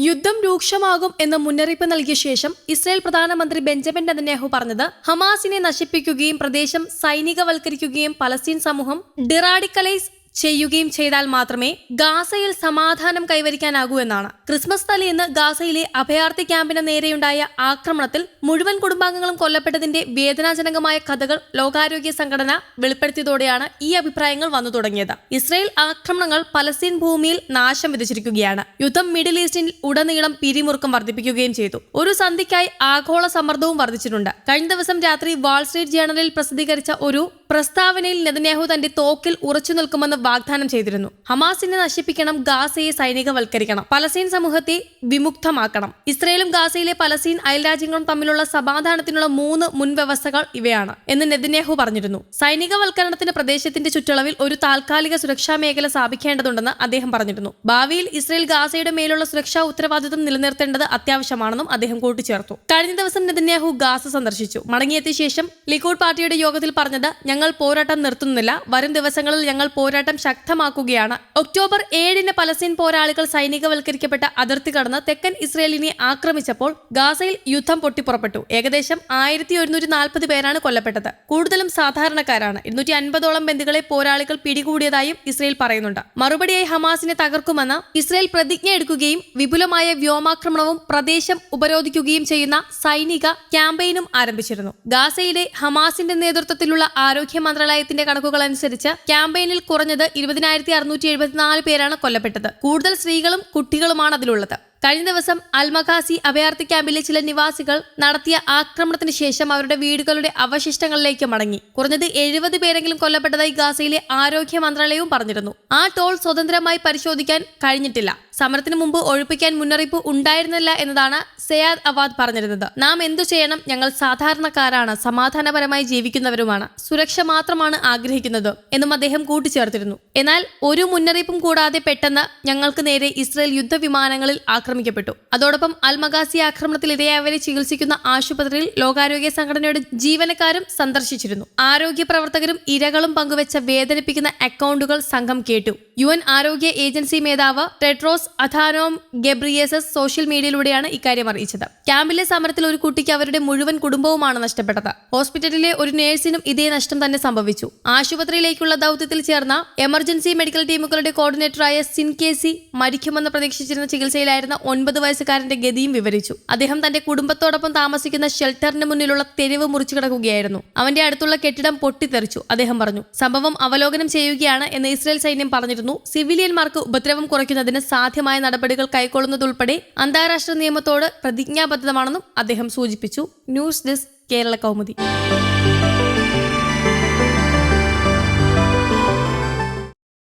യുദ്ധം രൂക്ഷമാകും എന്ന മുന്നറിയിപ്പ് നൽകിയ ശേഷം ഇസ്രായേൽ പ്രധാനമന്ത്രി ബെഞ്ചമിൻ നെതന്യാഹു പറഞ്ഞത് ഹമാസിനെ നശിപ്പിക്കുകയും പ്രദേശം സൈനികവൽക്കരിക്കുകയും പലസ്തീൻ സമൂഹം ഡിറാഡിക്കലൈസ് ചെയ്യുകയും ചെയ്താൽ മാത്രമേ ഗാസയിൽ സമാധാനം കൈവരിക്കാനാകൂ എന്നാണ്. ക്രിസ്മസ് തലേന്ന് ഗാസയിലെ അഭയാർത്ഥി ക്യാമ്പിന് നേരെയുണ്ടായ ആക്രമണത്തിൽ മുഴുവൻ കുടുംബാംഗങ്ങളും കൊല്ലപ്പെട്ടതിന്റെ വേദനാജനകമായ കഥകൾ ലോകാരോഗ്യ സംഘടന വെളിപ്പെടുത്തിയതോടെയാണ് ഈ അഭിപ്രായങ്ങൾ വന്നു തുടങ്ങിയത്. ഇസ്രയേൽ ആക്രമണങ്ങൾ പലസ്തീൻ ഭൂമിയിൽ നാശം വിതച്ചിരിക്കുകയാണ്. യുദ്ധം മിഡിൽ ഈസ്റ്റിൽ ഉടനീളം പിരിമുറുക്കം വർദ്ധിപ്പിക്കുകയും ചെയ്തു. ഒരു സന്ധിക്കായി ആഗോള സമ്മർദ്ദവും വർദ്ധിച്ചിട്ടുണ്ട്. കഴിഞ്ഞ ദിവസം രാത്രി വാൾസ്ട്രീറ്റ് ജേണലിൽ പ്രസിദ്ധീകരിച്ച ഒരു പ്രസ്താവനയിൽ നെതന്യാഹു തന്റെ തോക്കിൽ ഉറച്ചു നിൽക്കുമെന്ന് വാഗ്ദാനം ചെയ്തിരുന്നു. ഹമാസിനെ നശിപ്പിക്കണം ഗാസയെ സൈനികവൽക്കരിക്കണം പലസ്തീൻ സമൂഹത്തെ വിമുക്തമാക്കണം. ഇസ്രയേലും ഗാസയിലെ പലസ്തീൻ അയൽരാജ്യങ്ങളും തമ്മിലുള്ള സമാധാനത്തിനുള്ള മൂന്ന് മുൻവ്യവസ്ഥകൾ ഇവയാണ് എന്ന് നെതിനേഹു പറഞ്ഞിരുന്നു. സൈനികവൽക്കരണത്തിന് പ്രദേശത്തിന്റെ ചുറ്റളവിൽ ഒരു താൽക്കാലിക സുരക്ഷാ മേഖല സ്ഥാപിക്കേണ്ടതുണ്ടെന്ന് അദ്ദേഹം പറഞ്ഞിരുന്നു. ഭാവിയിൽ ഇസ്രയേൽ ഗാസയുടെ മേലുള്ള സുരക്ഷാ ഉത്തരവാദിത്വം നിലനിർത്തേണ്ടത് അത്യാവശ്യമാണെന്നും അദ്ദേഹം കൂട്ടിച്ചേർത്തു. കഴിഞ്ഞ ദിവസം നെതിന്യാഹു ഗാസ സന്ദർശിച്ചു. മടങ്ങിയെത്തിയ ശേഷം ലിക്കൂഡ് പാർട്ടിയുടെ യോഗത്തിൽ പറഞ്ഞത് ഞങ്ങൾ പോരാട്ടം നിർത്തുന്നില്ല. വരും ദിവസങ്ങളിൽ ഞങ്ങൾ പോരാട്ടം ശക്തമാക്കുകയാണ്. ഒക്ടോബർ ഏഴിന് പലസ്തീൻ പോരാളികൾ സൈനികവൽക്കരിക്കപ്പെട്ട അതിർത്തി കടന്ന് തെക്കൻ ഇസ്രയേലിനെ ആക്രമിച്ചപ്പോൾ ഗാസയിൽ യുദ്ധം പൊട്ടിപ്പുറപ്പെട്ടു. ഏകദേശം ആയിരത്തി ഒരുന്നൂറ്റി നാൽപ്പത് പേരാണ് കൊല്ലപ്പെട്ടത്. കൂടുതലും സാധാരണക്കാരാണ്. ഇരുന്നൂറ്റി അൻപതോളം ബന്ധുക്കളെ പോരാളികൾ പിടികൂടിയതായും ഇസ്രയേൽ പറയുന്നുണ്ട്. മറുപടിയായി ഹമാസിനെ തകർക്കുമെന്ന് ഇസ്രയേൽ പ്രതിജ്ഞ എടുക്കുകയും വിപുലമായ വ്യോമാക്രമണവും പ്രദേശം ഉപരോധിക്കുകയും ചെയ്യുന്ന സൈനിക ക്യാമ്പയിനും ആരംഭിച്ചിരുന്നു. ഗാസയിലെ ഹമാസിന്റെ നേതൃത്വത്തിലുള്ള ആരോഗ്യ മന്ത്രാലയത്തിന്റെ കണക്കുകൾ അനുസരിച്ച് ക്യാമ്പയിനിൽ കുറഞ്ഞത് ഇരുപതിനായിരത്തി അറുന്നൂറ്റി എഴുപത്തിനാല് പേരാണ് കൊല്ലപ്പെട്ടത്. കൂടുതൽ സ്ത്രീകളും കുട്ടികളുമാണ് അതിലുള്ളത്. കഴിഞ്ഞ ദിവസം അൽമഖാസി അഭയാർത്ഥി ക്യാമ്പിലെ ചില നിവാസികൾ നടത്തിയ ആക്രമണത്തിന് ശേഷം അവരുടെ വീടുകളുടെ അവശിഷ്ടങ്ങളിലേക്ക് മടങ്ങി. കുറഞ്ഞത് എഴുപത് പേരെങ്കിലും കൊല്ലപ്പെട്ടതായി ഗാസയിലെ ആരോഗ്യ മന്ത്രാലയവും പറഞ്ഞിരുന്നു. ആ ടോൾ സ്വതന്ത്രമായി പരിശോധിക്കാൻ കഴിഞ്ഞിട്ടില്ല. സമരത്തിന് മുമ്പ് ഒഴിപ്പിക്കാൻ മുന്നറിയിപ്പ് ഉണ്ടായിരുന്നില്ല എന്നതാണ് സയാദ് അവാദ് പറഞ്ഞിരുന്നത്. നാം എന്തു ചെയ്യണം? ഞങ്ങൾ സാധാരണക്കാരാണ് സമാധാനപരമായി ജീവിക്കുന്നവരുമാണ് സുരക്ഷ മാത്രമാണ് ആഗ്രഹിക്കുന്നത് എന്നും അദ്ദേഹം കൂട്ടിച്ചേർത്തിരുന്നു. എന്നാൽ ഒരു മുന്നറിയിപ്പും കൂടാതെ പെട്ടെന്ന് ഞങ്ങൾക്ക് നേരെ ഇസ്രയേൽ യുദ്ധവിമാനങ്ങളിൽ ആക്രമിക്കപ്പെട്ടു. അതോടൊപ്പം അൽമഗാസി ആക്രമണത്തിൽ ഇരയായവരെ ചികിത്സിക്കുന്ന ആശുപത്രിയിൽ ലോകാരോഗ്യ സംഘടനയുടെ ജീവനക്കാരും സന്ദർശിച്ചിരുന്നു. ആരോഗ്യ പ്രവർത്തകരും ഇരകളും പങ്കുവച്ച വേദനിപ്പിക്കുന്ന അക്കൗണ്ടുകൾ സംഘം കേട്ടു. യു ആരോഗ്യ ഏജൻസി മേധാവ് ടെട്രോസ് അഥാനോം ഗബ്രിയേസസ് സോഷ്യൽ മീഡിയയിലൂടെയാണ് ഇക്കാര്യം അറിയിച്ചത്. ക്യാമ്പിലെ സമരത്തിൽ ഒരു കുട്ടിക്ക് അവരുടെ മുഴുവൻ കുടുംബവുമാണ് നഷ്ടപ്പെട്ടത്. ഹോസ്പിറ്റലിലെ ഒരു നഴ്സിനും ഇതേ നഷ്ടം തന്നെ സംഭവിച്ചു. ആശുപത്രിയിലേക്കുള്ള ദൗത്യത്തിൽ ചേർന്ന എമർജൻസി മെഡിക്കൽ ടീമുകളുടെ കോർഡിനേറ്ററായ സിൻകേസി മരിക്കുമെന്ന് പ്രതീക്ഷിച്ചിരുന്ന ചികിത്സയിലായിരുന്ന ഒൻപത് വയസ്സുകാരന്റെ ഗതിയും വിവരിച്ചു. അദ്ദേഹം തന്റെ കുടുംബത്തോടൊപ്പം താമസിക്കുന്ന ഷെൽട്ടറിന് മുന്നിലുള്ള തെരുവ് മുറിച്ചു കിടക്കുകയായിരുന്നു. അവന്റെ അടുത്തുള്ള കെട്ടിടം പൊട്ടിത്തെറിച്ചു അദ്ദേഹം പറഞ്ഞു. സംഭവം അവലോകനം ചെയ്യുകയാണ് എന്ന് ഇസ്രായേൽ സൈന്യം പറഞ്ഞിരുന്നു. സിവിലിയന്മാർക്ക് ഉപദ്രവം കുറയ്ക്കുന്നതിന് സാധ്യമായ നടപടികൾ കൈക്കൊള്ളുന്നതുൾപ്പെടെ അന്താരാഷ്ട്ര നിയമത്തോട് പ്രതിജ്ഞാബദ്ധമാണെന്നും അദ്ദേഹം സൂചിപ്പിച്ചു. News desk Kerala Kaumudi.